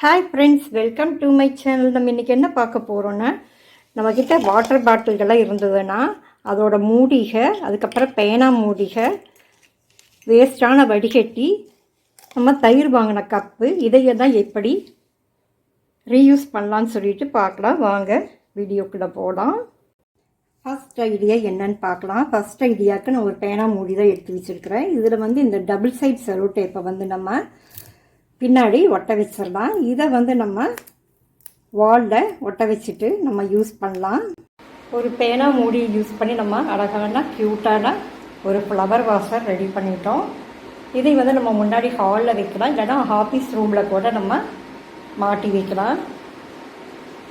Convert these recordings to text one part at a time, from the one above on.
Hi friends welcome to my channel நம்ம இன்றைக்கி என்ன பார்க்க போகிறோன்னா நம்மக்கிட்ட வாட்டர் பாட்டில்கள்லாம் இருந்ததுன்னா அதோட மூடிகை அதுக்கப்புறம் பேனா மூடிகை வேஸ்டான வடிகட்டி நம்ம தயிர் வாங்கின கப்பு இதையெல்லாம் எப்படி ரீயூஸ் பண்ணலான்னு சொல்லிட்டு பார்க்கலாம். வாங்க வீடியோக்குள்ளே போகலாம் ஃபஸ்ட் ஐடியா என்னன்னு பார்க்கலாம். ஃபஸ்ட் ஐடியாவுக்கு நான் ஒரு பேனா மூடி தான் எடுத்து வச்சுருக்கிறேன். இதில் வந்து இந்த டபுள் சைட் செலோ டேப்பை வந்து நம்ம பின்னாடி ஒட்ட வச்சிடலாம். இதை வந்து நம்ம வாலில் ஒட்ட வச்சுட்டு நம்ம யூஸ் பண்ணலாம். ஒரு பேனா மூடி யூஸ் பண்ணி நம்ம அழகான க்யூட்டான ஒரு ஃப்ளவர் வாஷர் ரெடி பண்ணிட்டோம். இதை வந்து நம்ம முன்னாடி ஹாலில் வைக்கலாம். இல்லைனா ஆஃபீஸ் ரூமில் கூட நம்ம மாட்டி வைக்கலாம்.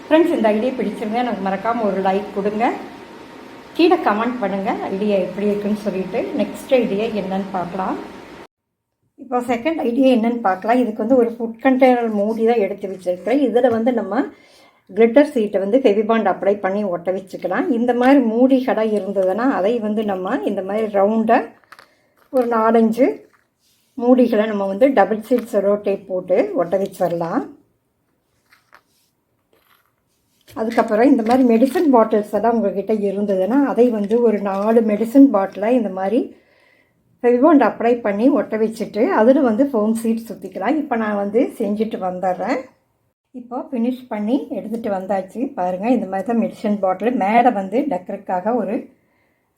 ஃப்ரெண்ட்ஸ் இந்த ஐடியா பிடிச்சிருங்க எனக்கு மறக்காமல் ஒரு லைக் கொடுங்க. கீழே கமெண்ட் பண்ணுங்கள் ஐடியா எப்படி இருக்குன்னு சொல்லிட்டு நெக்ஸ்ட் ஐடியா என்னன்னு பார்க்கலாம். இப்போ செகண்ட் ஐடியா என்னென்னு பார்க்கலாம். இதுக்கு வந்து ஒரு ஃபுட் கண்டெய்னர் மூடி தான் எடுத்து வச்சுருக்கிறேன். இதில் வந்து நம்ம கிளிட்டர் சீட்டை வந்து ஃபெவிபாண்ட் அப்ளை பண்ணி ஒட்ட வச்சுக்கலாம். இந்த மாதிரி மூடிகளாக இருந்ததுன்னா அதை வந்து நம்ம இந்த மாதிரி ரவுண்டாக ஒரு நாலஞ்சு மூடிகளை நம்ம வந்து டபுள் சீட் செரோ டேப் போட்டு ஒட்ட வச்சிடலாம். அதுக்கப்புறம் இந்த மாதிரி மெடிசன் பாட்டில்ஸ் எல்லாம் உங்கள்கிட்ட இருந்ததுன்னா அதை வந்து ஒரு நாலு மெடிசன் பாட்டிலை இந்த மாதிரி ஃபெவிபாண்ட் அப்ளை பண்ணி ஒட்ட வச்சுட்டு அதில் வந்து ஃபோம் சீட் சுற்றிக்கலாம் இப்போ நான் வந்து செஞ்சுட்டு வந்துடுறேன். இப்போ ஃபினிஷ் பண்ணி எடுத்துகிட்டு வந்தாச்சு. பாருங்கள் இந்த மாதிரி தான் மெடிசன் பாட்டில் மேலே வந்து டக்கருக்காக ஒரு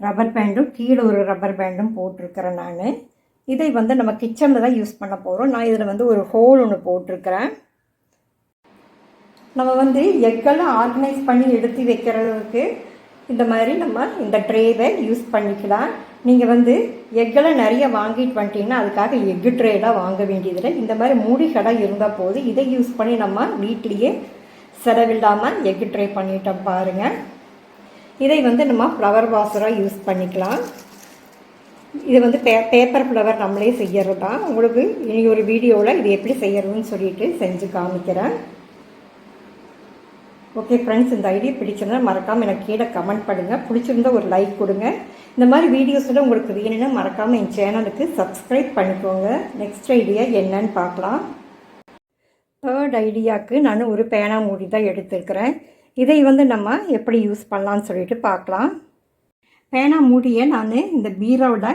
ரப்பர் பேண்டும் கீழே ஒரு ரப்பர் பேண்டும் போட்டிருக்கிறேன் நான். இதை வந்து நம்ம கிச்சனில் தான் யூஸ் பண்ண போகிறோம் நான் இதில் வந்து ஒரு ஹோல் ஒன்று போட்டிருக்கிறேன். நம்ம வந்து எக்கெல்லாம் ஆர்கனைஸ் பண்ணி எடுத்து வைக்கிறதுக்கு இந்த மாதிரி நம்ம இந்த ட்ரேவை யூஸ் பண்ணிக்கலாம். நீங்கள் வந்து எக்கெல்லாம் நிறைய வாங்கிட்டு வந்துட்டீங்கன்னா அதுக்காக எக்கு ட்ரேலாம் வாங்க வேண்டியதில்லை. இந்த மாதிரி மூடி கடை இருந்தால் போது இதை யூஸ் பண்ணி நம்ம வீட்லேயே செலவில்லாமல் எக்கு ட்ரே பண்ணிட்டோம் பாருங்கள் இதை வந்து நம்ம ஃப்ளவர் வாஷராக யூஸ் பண்ணிக்கலாம். இது வந்து பே பேப்பர் ஃப்ளவர் நம்மளே செய்கிறது தான் உங்களுக்கு இனி ஒரு வீடியோவில் இது எப்படி செய்யறதுன்னு சொல்லிட்டு செஞ்சு காமிக்கிறேன். ஓகே ஃப்ரெண்ட்ஸ் இந்த ஐடியா பிடிச்சிருந்தா மறக்காமல் எனக்கு கீழே கமெண்ட் பண்ணுங்கள் பிடிச்சிருந்தா ஒரு லைக் கொடுங்க. இந்த மாதிரி வீடியோஸில் உங்களுக்கு வேணும்னா மறக்காமல் என் சேனலுக்கு சப்ஸ்கிரைப் பண்ணிக்கோங்க. நெக்ஸ்ட் ஐடியா என்னன்னு பார்க்கலாம். தேர்ட் ஐடியாவுக்கு நான் ஒரு பேனா மூடி தான் எடுத்திருக்கிறேன். இதை வந்து நம்ம எப்படி யூஸ் பண்ணலான்னு சொல்லிட்டு பார்க்கலாம். பேனா மூடியை நான் இந்த பீரோட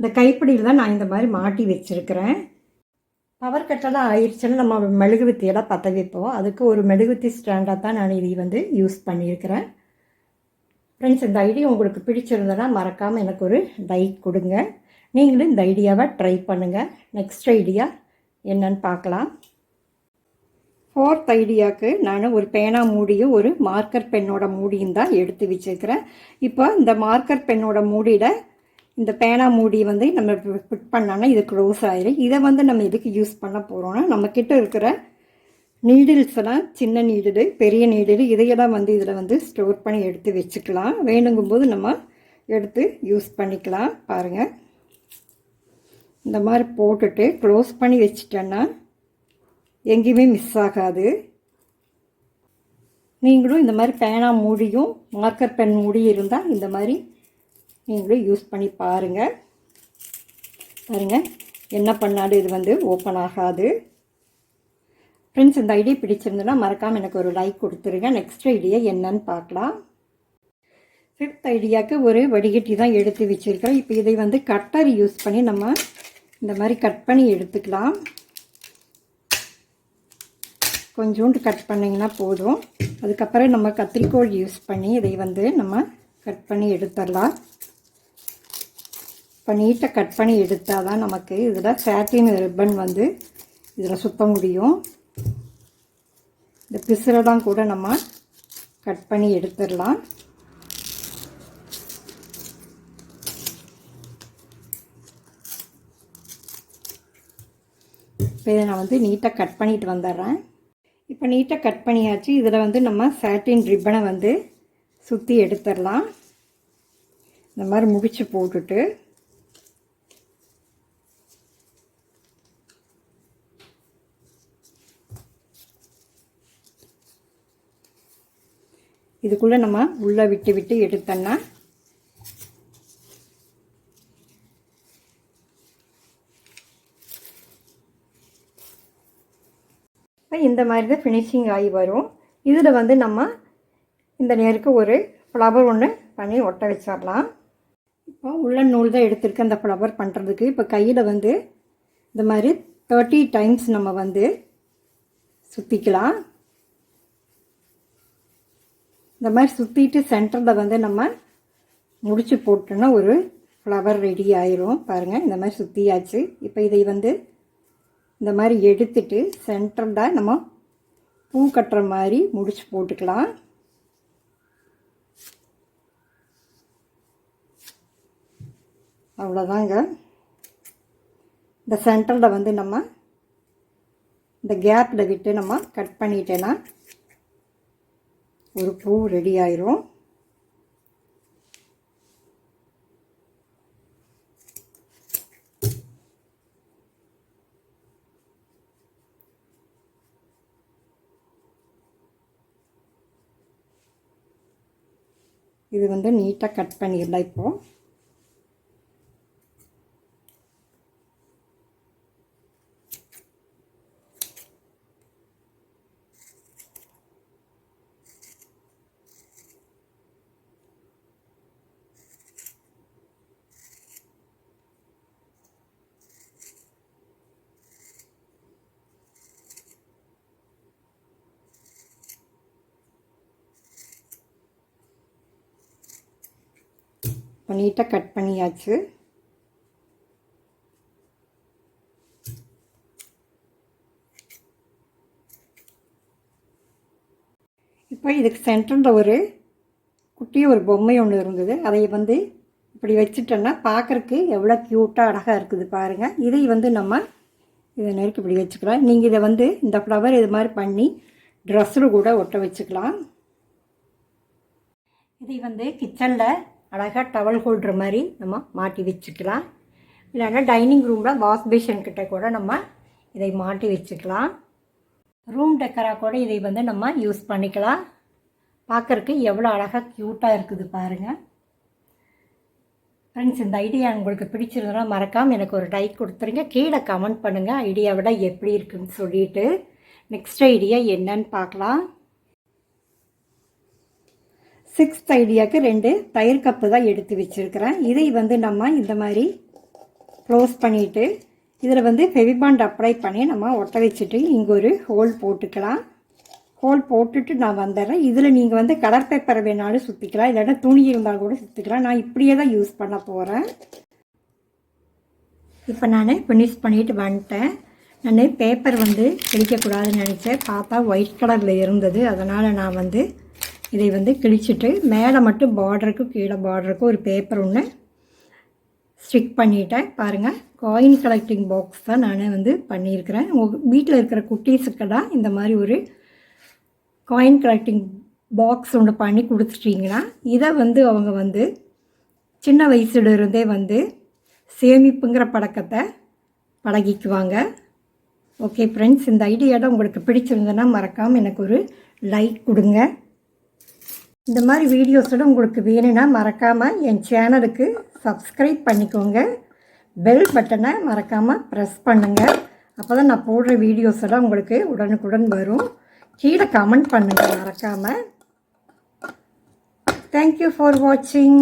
இந்த கைப்பிடியில் தான் நான் இந்த மாதிரி மாட்டி வச்சுருக்கிறேன். பவர் கட்டெல்லாம் ஆயிடுச்சுன்னா நம்ம மெழுகுவத்தியெல்லாம் பற்ற வைப்போம். அதுக்கு ஒரு மெழுகுவத்தி ஸ்டாண்டாக தான் நான் இதை வந்து யூஸ் பண்ணியிருக்கிறேன். ஃப்ரெண்ட்ஸ் இந்த ஐடியா உங்களுக்கு பிடிச்சிருந்ததுன்னா மறக்காமல் எனக்கு ஒரு லைக் கொடுங்க. நீங்களும் இந்த ஐடியாவை ட்ரை பண்ணுங்கள் நெக்ஸ்ட் ஐடியா என்னன்னு பார்க்கலாம். ஃபோர்த் ஐடியாவுக்கு நான் ஒரு பேனா மூடியும் ஒரு மார்க்கர் பெண்ணோட மூடியும் தான் எடுத்து வச்சுருக்கிறேன். இப்போ இந்த மார்க்கர் பெண்ணோட மூடியில் இந்த பேனா மூடி வந்து நம்ம ஃபிட் பண்ணோன்னா இது க்ளோஸ் ஆயிடும் இதை வந்து நம்ம எதுக்கு யூஸ் பண்ண போகிறோன்னா நம்மக்கிட்ட இருக்கிற நீடில்ஸ்லாம் சின்ன நீடில் பெரிய நீடில் இதையெல்லாம் வந்து இதில் வந்து ஸ்டோர் பண்ணி எடுத்து வச்சுக்கலாம். வேணுங்கும்போது நம்ம எடுத்து யூஸ் பண்ணிக்கலாம். பாருங்கள் இந்த மாதிரி போட்டுட்டு க்ளோஸ் பண்ணி வச்சிட்டேன்னா எங்கேயுமே மிஸ் ஆகாது. நீங்களும் இந்த மாதிரி பேனா மூடியும் மார்க்கர் பென் மூடி இருந்தால் இந்த மாதிரி நீங்களும் யூஸ் பண்ணி பாருங்கள் பாருங்கள் என்ன பண்ணாலும் இது வந்து ஓப்பன் ஆகாது. ஃப்ரெண்ட்ஸ் இந்த ஐடியா பிடிச்சிருந்ததுன்னா மறக்காமல் எனக்கு ஒரு லைக் கொடுத்துருங்க. நெக்ஸ்ட் ஐடியா என்னன்னு பார்க்கலாம். ஃபிஃப்த் ஐடியாவுக்கு ஒரு வடிகட்டி தான் எடுத்து வச்சுருக்கேன் இப்போ இதை வந்து கட்டர் யூஸ் பண்ணி நம்ம இந்த மாதிரி கட் பண்ணி எடுத்துக்கலாம். கொஞ்சோண்டு கட் பண்ணிங்கன்னா போதும். அதுக்கப்புறம் நம்ம கத்திரிக்கோள் யூஸ் பண்ணி இதை வந்து நம்ம கட் பண்ணி எடுத்துடலாம். இப்போ நீட்டை கட் பண்ணி எடுத்தால் தான் நமக்கு இதில் ஃபேட்டின் ரிப்பன் வந்து இதில் சுத்த முடியும். இந்த பிசுரெல்லாம் கூட நம்ம கட் பண்ணி எடுத்துடலாம். இப்போ இதை நான் வந்து நீட்டாக கட் பண்ணிட்டு வந்துடுறேன். இப்போ நீட்டாக கட் பண்ணியாச்சு. இதில் வந்து நம்ம சாட்டின் ரிப்பனை வந்து சுற்றி எடுத்துடலாம். இந்த மாதிரி முடிச்சு போட்டுட்டு இதுக்குள்ளே நம்ம உள்ளே விட்டு விட்டு எடுத்தோன்னா இந்த மாதிரி தான் ஃபினிஷிங் ஆகி வரும். இதில் வந்து நம்ம இந்த நேருக்கு ஒரு ஃப்ளவர் ஒன்று பண்ணி ஒட்ட வச்சிடலாம். இப்போ உள்ள நூல் தான் எடுத்திருக்கேன். அந்த ஃப்ளவர் பண்ணுறதுக்கு இப்போ கையில் வந்து இந்த மாதிரி தேர்ட்டி டைம்ஸ் நம்ம வந்து சுற்றிக்கலாம் இந்த மாதிரி சுற்றிட்டு சென்டரில் வந்து நம்ம முடிச்சு போட்டோன்னா ஒரு ஃப்ளவர் ரெடி ஆயிரும். பாருங்கள் இந்த மாதிரி சுற்றியாச்சு இப்போ இதை வந்து இந்த மாதிரி எடுத்துட்டு சென்டரில் நம்ம பூ கட்டுற மாதிரி முடிச்சு போட்டுக்கலாம். அவ்வளோதாங்க இந்த சென்டரில் வந்து நம்ம இந்த கேப்பில் விட்டு நம்ம கட் பண்ணிட்டேன்னா ஒரு பூ ரெடி ஆயிரும். இது வந்து நீட்டாக கட் பண்ணிடலாம் இப்போது இப்போ நீட்டாக கட் பண்ணியாச்சு. இப்போ இதுக்கு சென்டரில் ஒரு குட்டிய ஒரு பொம்மை ஒன்று இருந்தது. அதை வந்து இப்படி வச்சுட்டோன்னா பார்க்குறக்கு எவ்வளோ க்யூட்டாக அழகாக இருக்குது பாருங்கள் இதை வந்து நம்ம இதை நெருக்கி இப்படி வச்சுக்கலாம். நீங்கள் இதை வந்து இந்த ஃப்ளவர் இது மாதிரி பண்ணி ட்ரெஸ்ஸில் கூட ஒட்ட வச்சுக்கலாம். இதை வந்து கிச்சனில் அழகாக டவல் ஹோல்டர் மாதிரி நம்ம மாட்டி வச்சுக்கலாம். இல்லைன்னா டைனிங் ரூமில் வாஷ் பேஷன் கிட்ட கூட நம்ம இதை மாட்டி வச்சுக்கலாம். ரூம் டெக்கராக கூட இதை வந்து நம்ம யூஸ் பண்ணிக்கலாம். பார்க்குறக்கு எவ்வளோ அழகாக க்யூட்டாக இருக்குது பாருங்கள் ஃப்ரெண்ட்ஸ் இந்த ஐடியா உங்களுக்கு பிடிச்சிருந்தனா மறக்காமல் எனக்கு ஒரு லைக் கொடுத்துருங்க. கீழே கமெண்ட் பண்ணுங்கள் ஐடியாவோட எப்படி இருக்குன்னு சொல்லிட்டு. நெக்ஸ்ட் ஐடியா என்னன்னு பார்க்கலாம். சிக்ஸ்த் ஐடியாவுக்கு ரெண்டு தயிர் கப்பு தான் எடுத்து வச்சுருக்கிறேன். இதை வந்து நம்ம இந்த மாதிரி க்ளோஸ் பண்ணிவிட்டு இதில் வந்து ஃபெவிபாண்ட் அப்ளை பண்ணி நம்ம ஒட்ட வச்சுட்டு இங்கே ஒரு ஹோல் போட்டுக்கலாம். ஹோல் போட்டுட்டு நான் வந்துடுறேன். இதில் நீங்கள் வந்து கலர் பேப்பர் வேணாலும் சுற்றிக்கலாம் இல்லைன்னா துணி இருந்தால் கூட சுற்றிக்கலாம் நான் இப்படியே தான் யூஸ் பண்ண போகிறேன் இப்போ நான் ஃபினிஷ் பண்ணிட்டு வந்துட்டேன். நான் பேப்பர் வந்து கிழிக்கக்கூடாதுன்னு நினச்சேன். பார்த்தா ஒயிட் கலரில் இருந்தது. அதனால் நான் வந்து இதை வந்து கிழிச்சிட்டு மேலே மட்டும் பார்டருக்கு கீழே பார்டருக்கு ஒரு பேப்பர் ஒன்று ஸ்டிக் பண்ணிட்டேன். பாருங்கள் காயின் கலெக்டிங் பாக்ஸ் தான் நான் வந்து பண்ணியிருக்கிறேன். உங்கள் வீட்டில் இருக்கிற குட்டீஸுக்கெல்லாம் இந்த மாதிரி ஒரு காயின் கலெக்டிங் பாக்ஸ் ஒன்று பண்ணி கொடுத்துட்டிங்கன்னா இதை வந்து அவங்க வந்து சின்ன வயசுலேருந்தே வந்து சேமிப்புங்கிற பழக்கத்தை பழகிக்குவாங்க. ஓகே ஃப்ரெண்ட்ஸ் இந்த ஐடியாவில் உங்களுக்கு பிடிச்சிருந்ததுன்னா மறக்காமல் எனக்கு ஒரு லைக் கொடுங்க. இந்த மாதிரி வீடியோஸோட உங்களுக்கு வேணும்னா மறக்காமல் என் சேனலுக்கு சப்ஸ்கிரைப் பண்ணிக்கோங்க. பெல் பட்டனை மறக்காமல் ப்ரெஸ் பண்ணுங்கள் அப்போ தான் நான் போடுற வீடியோஸ் எல்லாம் உங்களுக்கு உடனுக்குடன் வரும். கீழே கமெண்ட் பண்ணுங்கள் மறக்காமல் தேங்க்யூ ஃபார் வாட்சிங்